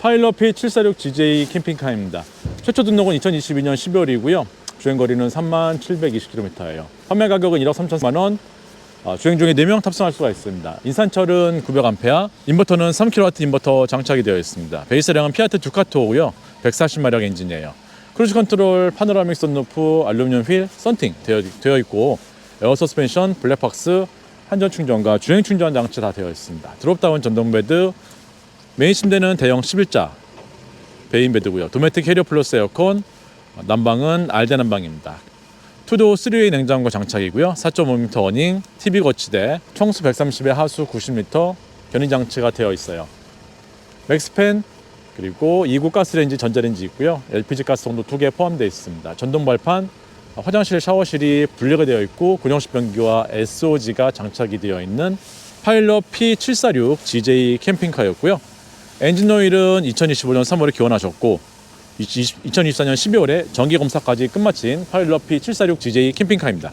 파일럿 P746GJ 캠핑카입니다. 최초 등록은 2022년 12월이고요. 주행거리는 3720km예요. 판매 가격은 1억 3천만 원. 어, 주행 중에 4명 탑승할 수가 있습니다. 인산철은 900A, 인버터는 3kW 인버터 장착이 되어 있습니다. 베이스량은 피아트 두카토고요. 140마력 엔진이에요. 크루즈 컨트롤, 파노라믹 선루프, 알루미늄 휠, 썬팅 되어, 되어 있고 에어 서스펜션, 블랙박스, 한전 충전과 주행 충전 장치 다 되어 있습니다. 드롭다운 전동 베드, 메인 침대는 대형 11자 베인 베드고요. 도메틱 캐리어 플러스 에어컨, 난방은 알데 난방입니다. 투도 3웨이 냉장고 장착이고요. 4.5m 어닝, TV 거치대, 청수 130에 하수 90m 견인 장치가 되어 있어요. 맥스팬 그리고 2구 가스레인지 전자레인지 있고요. LPG 가스통도 두개 포함되어 있습니다. 전동 발판, 화장실 샤워실이 분리가 되어 있고 군용식 변기와 SOG가 장착이 되어 있는 파일럿 P746 GJ 캠핑카였고요. 엔진 오일은 2025년 3월에 기원하셨고 2024년 12월에 정기 검사까지 끝마친 파일럿 P746 GJ 캠핑카입니다.